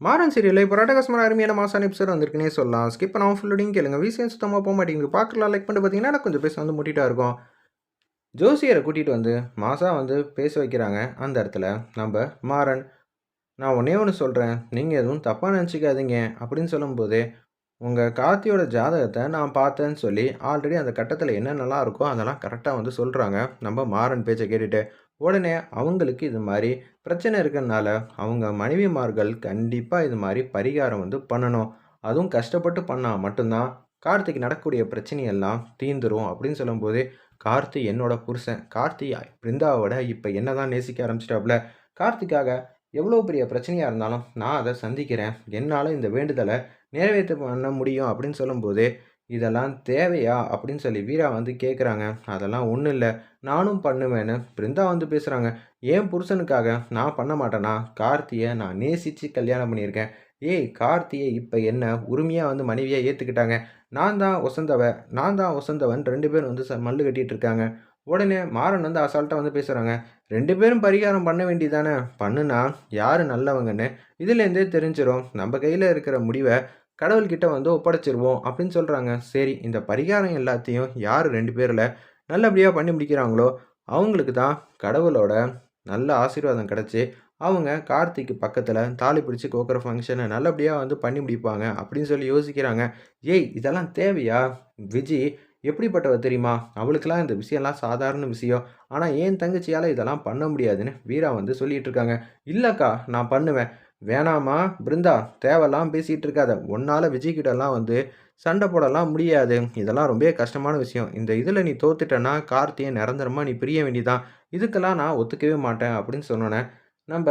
Maran serial இப்போ ரடகஸ்மர அருமையான மாசான எபிசோட் வந்திருக்குன்னே சொல்லலாம். ஸ்கிப் ஆஃப் ஃபுல்லோடையும் கேளுங்க. விஷயம் சுத்தமாக போக மாட்டேங்குது? பார்க்கலாம் லைக் பண்ணி பார்த்தீங்கன்னா கொஞ்சம் பேச வந்து முட்டிட்டா இருக்கும். ஜோசியரை கூட்டிகிட்டு வந்து மாசா வந்து பேச வைக்கிறாங்க அந்த இடத்துல. நம்ம மாறன் நான் ஒன்றே ஒன்று சொல்கிறேன் நீங்கள் எதுவும் தப்பாக நினச்சிக்காதீங்க அப்படின்னு சொல்லும்போது உங்கள் கார்த்தியோட ஜாதகத்தை நான் பார்த்தேன்னு சொல்லி ஆல்ரெடி அந்த கட்டத்தில் என்னென்னலாம் இருக்கோ அதெல்லாம் கரெக்டாக வந்து சொல்கிறாங்க நம்ம மாறன் பேச்சை கேட்டுட்டு உடனே அவங்களுக்கு இது மாதிரி பிரச்சனை இருக்கிறதுனால அவங்க மனைவிமார்கள் கண்டிப்பாக இது மாதிரி பரிகாரம் வந்து பண்ணணும். அதுவும் கஷ்டப்பட்டு பண்ணால் மட்டும்தான் கார்த்திக் நடக்கக்கூடிய பிரச்சனையெல்லாம் தீந்துரும் அப்படின்னு சொல்லும்போது கார்த்தி என்னோட புருஷன். கார்த்தி பிருந்தாவோட இப்போ என்ன தான் நேசிக்க ஆரம்பிச்சிட்டாப்புல கார்த்திக்காக எவ்வளோ பெரிய பிரச்சனையாக இருந்தாலும் நான் அதை சந்திக்கிறேன். என்னால் இந்த வேண்டுதலை நிறைவேற்ற பண்ண முடியும். அப்படின்னு சொல்லும்போது இதெல்லாம் தேவையா? அப்படின்னு சொல்லி வீரா வந்து கேட்குறாங்க அதெல்லாம் ஒன்றும் இல்லை. நானும் பண்ணுவேன்னு பிருந்தா வந்து பேசுகிறாங்க ஏன் புருஷனுக்காக நான் பண்ண மாட்டேனா? கார்த்தியை நான் நேசித்து கல்யாணம் பண்ணியிருக்கேன். ஏய் கார்த்தியை இப்போ என்ன உரிமையாக வந்து மனைவியாக ஏற்றுக்கிட்டாங்க நான் தான் ஒசந்தவ நான் தான் ஒசந்தவன் ரெண்டு பேரும் வந்து ச மல்லு கட்டிகிட்டு இருக்காங்க. உடனே மாறன் வந்து அசால்ட்டாக வந்து பேசுகிறாங்க ரெண்டு பேரும் பரிகாரம் பண்ண வேண்டியதானே? பண்ணுனா யார் நல்லவங்கன்னு இதுலேருந்தே தெரிஞ்சிடும் நம்ம கையில் இருக்கிற முடிவை கடவுள்கிட்ட வந்து ஒப்படைச்சிருவோம் அப்படின்னு சொல்கிறாங்க சரி இந்த பரிகாரம் எல்லாத்தையும் யார் ரெண்டு பேரில் நல்லபடியாக பண்ணி முடிக்கிறாங்களோ அவங்களுக்கு தான் கடவுளோட நல்ல ஆசீர்வாதம் கிடச்சி அவங்க கார்த்திக்கு பக்கத்தில் தாலி பிடிச்சி கோக்குற ஃபங்க்ஷனை நல்லபடியாக வந்து பண்ணி முடிப்பாங்க அப்படின்னு சொல்லி யோசிக்கிறாங்க. ஏய் இதெல்லாம் தேவையா? விஜி எப்படிப்பட்டவ தெரியுமா? அவளுக்கெல்லாம் இந்த விஷயம்லாம் சாதாரண விஷயம். ஆனால் ஏன் தங்கச்சியால் இதெல்லாம் பண்ண முடியாதுன்னு வீரா வந்து சொல்லிகிட்டு இருக்காங்க. இல்லைக்கா நான் பண்ணுவேன். வேணாமா? பிருந்தா தேவையெல்லாம் பேசிகிட்டு இருக்காத. உன்னால் விஜய்கிட்டலாம் வந்து சண்டை போடலாம் முடியாது. இதெல்லாம் ரொம்ப கஷ்டமான விஷயம். இந்த இதில் நீ தோத்துட்டேன்னா கார்த்தியை நிரந்தரமாக நீ பிரிய வேண்டிதான் இதுக்கெல்லாம் நான் ஒத்துக்கவே மாட்டேன் அப்படின்னு சொன்னோன்னே நம்ம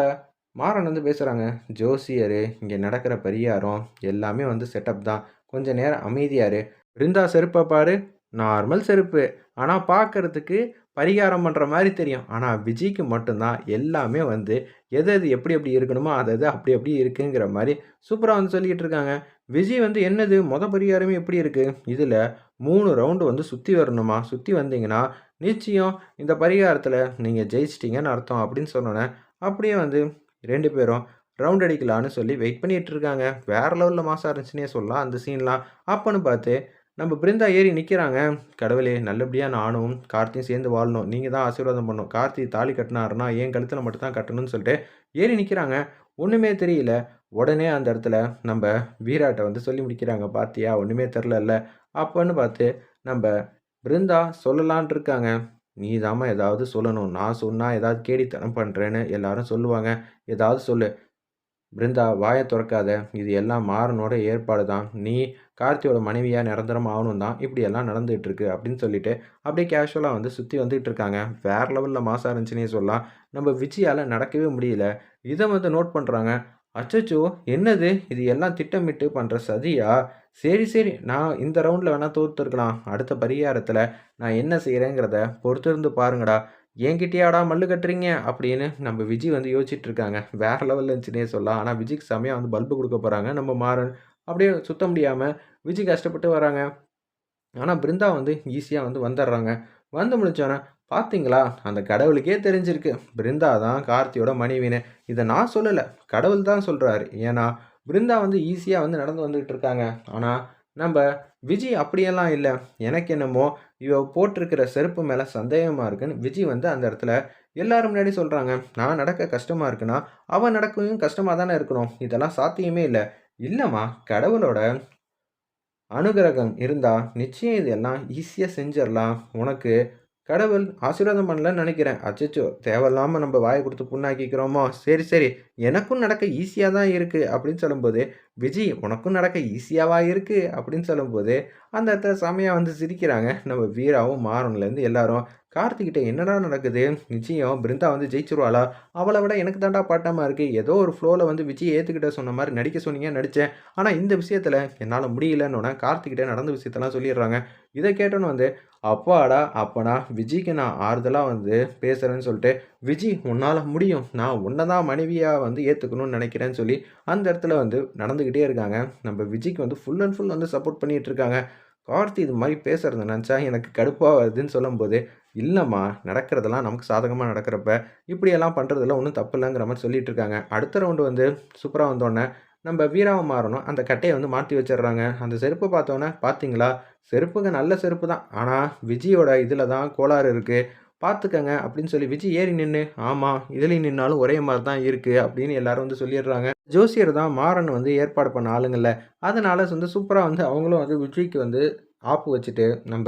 மாறன் வந்து பேசுகிறாங்க ஜோசியர் இங்கே நடக்கிற பரியாரம் எல்லாமே வந்து செட்டப் தான். கொஞ்சம் நேரம் அமைதியாரு பிருந்தா செருப்பை பாரு. நார்மல் செருப்பு. ஆனால் பார்க்குறதுக்கு பரிகாரம் பண்ணுற மாதிரி தெரியும். ஆனால் விஜய்க்கு மட்டும்தான் எல்லாமே வந்து எது எது எப்படி எப்படி இருக்கணுமோ அது அது அப்படி அப்படி இருக்குங்கிற மாதிரி சூப்பராக வந்து சொல்லிக்கிட்டு இருக்காங்க. விஜய் வந்து என்னது? மொத பரிகாரமே எப்படி இருக்குது இதில் மூணு ரவுண்டு வந்து சுற்றி வரணுமா? சுற்றி வந்தீங்கன்னா நிச்சயம் இந்த பரிகாரத்தில் நீங்கள் ஜெயிச்சிட்டிங்கன்னு அர்த்தம் அப்படின்னு சொன்னோன்னே அப்படியே வந்து ரெண்டு பேரும் ரவுண்ட் அடிக்கலான்னு சொல்லி வெயிட் பண்ணிகிட்டு இருக்காங்க. வேறு லெவலில் மாதம் இருந்துச்சுன்னே சொல்லலாம். அந்த சீன்லாம் அப்போன்னு பார்த்து நம்ம பிருந்தா ஏறி நிற்கிறாங்க கடவுளே நல்லபடியாக நானும் கார்த்தியும் சேர்ந்து வாழணும். நீங்கள் தான் ஆசீர்வாதம் பண்ணணும். கார்த்தி தாலி கட்டினாருன்னா என் கழுத்தில் மட்டும் தான் கட்டணும்னு சொல்லிட்டு ஏறி நிற்கிறாங்க ஒன்றுமே தெரியல. உடனே அந்த இடத்துல நம்ம வீராட்டை வந்து சொல்லி முடிக்கிறாங்க. பார்த்தியா ஒன்றுமே தெரிலல்ல அப்போன்னு பார்த்து நம்ம பிருந்தா சொல்லலான் இருக்காங்க. நீ தாம்மா ஏதாவது சொல்லணும். நான் சொன்னால் ஏதாவது கேடித்தனம் பண்ணுறேன்னு எல்லாரும் சொல்லுவாங்க. ஏதாவது சொல்லு. பிருந்தா வாயை திறக்காத. இது எல்லாம் மாறனோட ஏற்பாடு தான் நீ கார்த்தியோட மனைவியாக நிரந்தரம் ஆகணும் தான் இப்படி எல்லாம் நடந்துகிட்டு இருக்கு அப்படின்னு சொல்லிட்டு அப்படியே கேஷுவலாக வந்து சுற்றி வந்துகிட்டு இருக்காங்க வேறு லெவலில் மாசம் இருந்துச்சுன்னே சொல்லலாம். நம்ம விஜயால் நடக்கவே முடியல. இதை வந்து நோட் பண்ணுறாங்க அச்சச்சோ என்னது? இது எல்லாம் திட்டமிட்டு பண்ணுற சதியா? சரி சரி. நான் இந்த ரவுண்டில் வேணால் தோற்றுருக்கலாம் அடுத்த பரிகாரத்தில் நான் என்ன செய்கிறேங்கிறத பொறுத்திருந்து பாருங்கடா. என்கிட்டயாடா மல்லு கட்டுறீங்க? அப்படின்னு நம்ம விஜய் வந்து யோசிச்சுட்டு இருக்காங்க வேறு லெவலில் இருந்துச்சுன்னே சொல்லலாம். ஆனால் விஜய்க்கு செமையாக வந்து பல்பு கொடுக்க போகிறாங்க நம்ம மாறன் அப்படியே சுத்த முடியாமல் விஜய் கஷ்டப்பட்டு வராங்க. ஆனால் பிருந்தா வந்து ஈஸியாக வந்து வந்துடுறாங்க. வந்து முடிச்சோன்னே பார்த்தீங்களா அந்த கடவுளுக்கே தெரிஞ்சிருக்கு. பிருந்தா தான் கார்த்தியோட மனைவினு இதை நான் சொல்லலை. கடவுள் தான் சொல்கிறாரு ஏன்னா பிருந்தா வந்து ஈஸியாக வந்து நடந்து வந்துக்கிட்டு இருக்காங்க ஆனால் நம்ம விஜய் அப்படியெல்லாம் இல்லை. எனக்கு என்னமோ இவ போட்டிருக்கிற செருப்பு மேலே சந்தேகமாக இருக்குன்னு விஜய் வந்து அந்த இடத்துல எல்லாரும் முன்னாடி சொல்கிறாங்க நான் நடக்க கஷ்டமாக இருக்குன்னா அவன் நடக்கவும் கஷ்டமாக தானே இருக்கணும். இதெல்லாம் சாத்தியமே இல்லை. இல்லைம்மா கடவுளோட அனுகிரகம் இருந்தால் நிச்சயம் இதெல்லாம் ஈஸியாக செஞ்சிடலாம். உனக்கு கடவுள் ஆசீர்வாதம் பண்ணலன்னு நினைக்கிறேன். அச்சச்சோ தேவையில்லாமல் நம்ம வாயை கொடுத்து புண்ணாக்கிக்கிறோமோ? சரி சரி. எனக்கும் நடக்க ஈஸியாக தான் இருக்குது அப்படின்னு சொல்லும்போது விஜய் உனக்கும் நடக்க ஈஸியாகவா இருக்குது அப்படின்னு சொல்லும்போது அந்த இடத்துல செமையாக வந்து சிரிக்கிறாங்க. நம்ம வீராவும் மாறன்லேருந்து எல்லாரும் கார்த்திகிட்ட என்னடா நடக்குது? நிச்சயம் பிருந்தா வந்து ஜெயிச்சிருவாளா? அவளை விட எனக்கு தாண்டா பாட்டமாக இருக்குது ஏதோ ஒரு ஃப்ளோவில் வந்து விஜய் ஏற்றுக்கிட்ட சொன்ன மாதிரி நடிக்க சொன்னீங்க நடித்தேன் ஆனால் இந்த விஷயத்தில் என்னால் முடியலன்னு கார்த்திகிட்ட நடந்த விஷயத்தெல்லாம் சொல்லிடுறாங்க. இதை கேட்டோன்னு வந்து அப்பாடா அப்பனா விஜய்க்கு நான் ஆறுதலாக வந்து பேசுகிறேன்னு சொல்லிட்டு விஜய் உன்னால் முடியும். நான் உன்னை தான் மனைவியாக வந்து ஏற்றுக்கணும்னு நினைக்கிறேன்னு சொல்லி அந்த இடத்துல வந்து நடந்துக்கிட்டே இருக்காங்க. நம்ம விஜய்க்கு வந்து ஃபுல் அண்ட் ஃபுல் வந்து சப்போர்ட் பண்ணிகிட்டு இருக்காங்க. கார்த்தி இது மாதிரி பேசுகிறத நினச்சா எனக்கு கடுப்பாக வருதுன்னு சொல்லும்போது இல்லைம்மா நடக்கிறதெல்லாம் நமக்கு சாதகமாக நடக்கிறப்ப இப்படியெல்லாம் பண்ணுறதெல்லாம் ஒன்றும் தப்பு இல்லைங்கிற மாதிரி சொல்லிட்டு இருக்காங்க. அடுத்த ரவுண்டு வந்து சூப்பராக வந்தோடனே நம்ம வீராவை மாறணும். அந்த கட்டையை வந்து மாற்றி வச்சிடுறாங்க. அந்த செருப்பை பார்த்தோன்னே பார்த்தீங்களா செருப்புங்க நல்ல செருப்பு தான். ஆனால் விஜயோட இதில் தான் கோளாறு இருக்குது பார்த்துக்கங்க அப்படின்னு சொல்லி விஜய் ஏறி நின்று ஆமாம் இதுலேயும் நின்னாலும் ஒரே மாதிரி தான் இருக்குது அப்படின்னு எல்லாரும் வந்து சொல்லிடுறாங்க. ஜோசியர் தான் மாறன் வந்து ஏற்பாடு பண்ண ஆளுங்கள்ல. அதனால் வந்து சூப்பராக வந்து அவங்களும் வந்து விஜய்க்கு வந்து ஆப்பு வச்சுட்டு நம்ம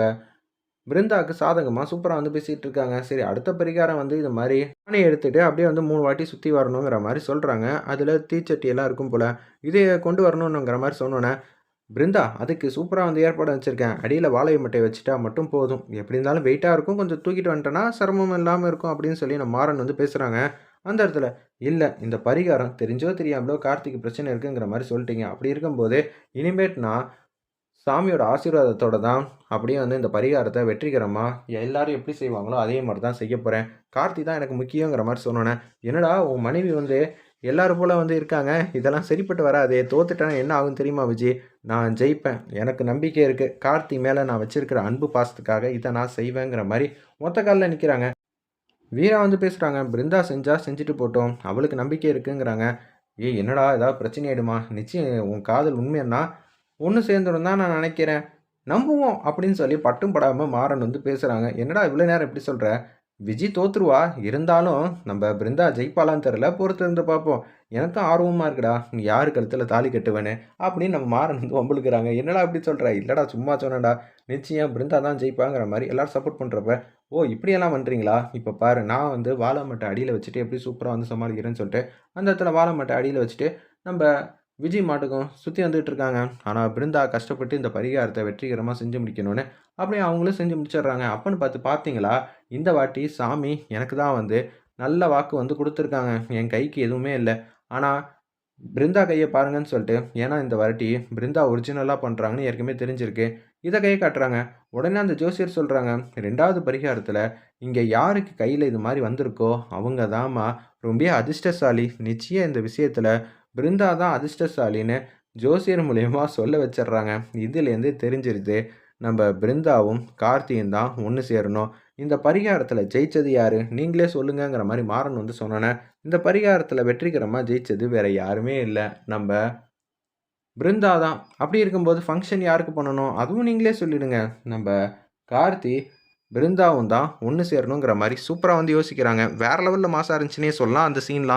பிருந்தாவுக்கு சாதகமாக சூப்பராக வந்து பேசிகிட்டு இருக்காங்க. சரி அடுத்த பரிகாரம் வந்து இது மாதிரி பானை எடுத்துகிட்டு அப்படியே வந்து மூணு வாட்டி சுற்றி வரணுங்கிற மாதிரி சொல்கிறாங்க அதில் தீச்சட்டி எல்லாம் இருக்கும் போல் இதை கொண்டு வரணுங்கிற மாதிரி சொன்னோன்னே பிருந்தா அதுக்கு சூப்பராக வந்து ஏற்பாடு வச்சுருக்கேன். அடியில் வாழை மட்டையை வச்சுட்டா மட்டும் போதும். எப்படி இருந்தாலும் வெயிட்டாக இருக்கும். கொஞ்சம் தூக்கிட்டு வந்துட்டேன்னா சிரமம் இல்லாமல் இருக்கும் அப்படின்னு சொல்லி நம்ம மாறன் வந்து பேசுகிறாங்க அந்த இடத்துல இல்லை இந்த பரிகாரம் தெரிஞ்சோ தெரியாமலோ கார்த்திக் பிரச்சனை இருக்குங்கிற மாதிரி சொல்லிட்டீங்க. அப்படி இருக்கும்போது இனிமேட்னா சாமியோட ஆசீர்வாதத்தோட தான் அப்படியே வந்து இந்த பரிகாரத்தை வெற்றிகரமாக எல்லாரும் எப்படி செய்வாங்களோ அதே மாதிரி தான் செய்ய போகிறேன் கார்த்தி தான் எனக்கு முக்கியங்கிற மாதிரி சொன்னோன்னே என்னடா உன் மனைவி வந்து எல்லாரும் போல் வந்து இருக்காங்க. இதெல்லாம் சரிப்பட்டு வராது. தோத்துட்டேன்னா என்ன ஆகும் தெரியுமா விஜய் நான் ஜெயிப்பேன். எனக்கு நம்பிக்கை இருக்குது கார்த்தி மேலே நான் வச்சுருக்கிற அன்பு பாசத்துக்காக இதை நான் செய்வேங்கிற மாதிரி மொத்த காலில் நிற்கிறாங்க வீரா வந்து பேசுகிறாங்க பிருந்தா செஞ்சா செஞ்சுட்டு போட்டோம். அவளுக்கு நம்பிக்கை இருக்குங்கிறாங்க. ஏய் என்னடா? ஏதாவது பிரச்சனை ஆகிடுமா நிச்சயம் உன் காதல் உண்மைன்னா ஒன்று சேர்ந்துடும் தான் நான் நினைக்கிறேன். நம்புவோம் அப்படின்னு சொல்லி பட்டும் படாமல் மாறன் வந்து பேசுகிறாங்க என்னடா இவ்வளோ நேரம் எப்படி சொல்கிற விஜய் தோத்துருவா? இருந்தாலும் நம்ம பிருந்தா ஜெயிப்பாலான்னு தெரில பொறுத்து இருந்து பார்ப்போம். எனக்கும் ஆர்வமாக இருக்குடா. நீ யார் கழுத்தில் தாலி கட்டுவேன்னு? அப்படின்னு நம்ம மாறன் வந்து வம்பளுக்குறாங்க என்னடா அப்படி சொல்கிற இல்லைடா சும்மா சொன்னடா நிச்சயம் பிருந்தா தான் ஜெயிப்பாங்கிற மாதிரி எல்லோரும் சப்போர்ட் பண்ணுறப்ப ஓ இப்படியெல்லாம் பண்ணுறீங்களா இப்போ பாரு நான் வந்து வாழை மட்டை அடியில் வச்சுட்டு எப்படி சூப்பராக வந்து சமாளிக்கிறேன்னு சொல்லிட்டு அந்த இடத்துல வாழை மட்டை அடியில் வச்சுட்டு நம்ம விஜய் மாட்டுக்கும் சுற்றி வந்துகிட்டு இருக்காங்க. ஆனால் பிருந்தா கஷ்டப்பட்டு இந்த பரிகாரத்தை வெற்றிகரமாக செஞ்சு முடிக்கணும்னு அப்படியே அவங்களும் செஞ்சு முடிச்சிடுறாங்க. அப்பன்னு பார்த்து பார்த்தீங்களா? இந்த வாட்டி சாமி எனக்கு தான் வந்து நல்ல வாக்கு வந்து கொடுத்துருக்காங்க. என் கைக்கு எதுவுமே இல்லை. ஆனால் பிருந்தா கையை பாருங்கன்னு சொல்லிட்டு ஏன்னா இந்த வாட்டி பிருந்தா ஒரிஜினலாக பண்ணுறாங்கன்னு ஏற்கனவே தெரிஞ்சிருக்கு. இதை கையை காட்டுறாங்க. உடனே அந்த ஜோசியர் சொல்கிறாங்க ரெண்டாவது பரிகாரத்தில் இங்கே யாருக்கு கையில் இது மாதிரி வந்திருக்கோ? அவங்க தாம்மா ரொம்ப அதிர்ஷ்டசாலி. நிச்சயம் இந்த விஷயத்தில் பிருந்தா தான் அதிர்ஷ்டசாலின்னு ஜோசியர் மூலயமா சொல்ல வச்சிடுறாங்க. இதுலேருந்து தெரிஞ்சிருது. நம்ம பிருந்தாவும் கார்த்தியும் தான் ஒன்று சேரணும். இந்த பரிகாரத்தில் ஜெயிச்சது யாரு? நீங்களே சொல்லுங்கங்கிற மாதிரி மாறன் வந்து சொன்னோன்னே இந்த பரிகாரத்தில் வெற்றிகரமாக ஜெயிச்சது வேற யாருமே இல்லை. நம்ம பிருந்தா தான் அப்படி இருக்கும்போது ஃபங்க்ஷன் யாருக்கு பண்ணணும்? அதுவும் நீங்களே சொல்லிடுங்க. நம்ம கார்த்தி பிருந்தாவும் தான் ஒன்று சேரணுங்கிற மாதிரி சூப்பராக வந்து யோசிக்கிறாங்க. வேற லெவலில் மாசாக இருந்துச்சுன்னே சொல்லலாம் அந்த சீன்லாம்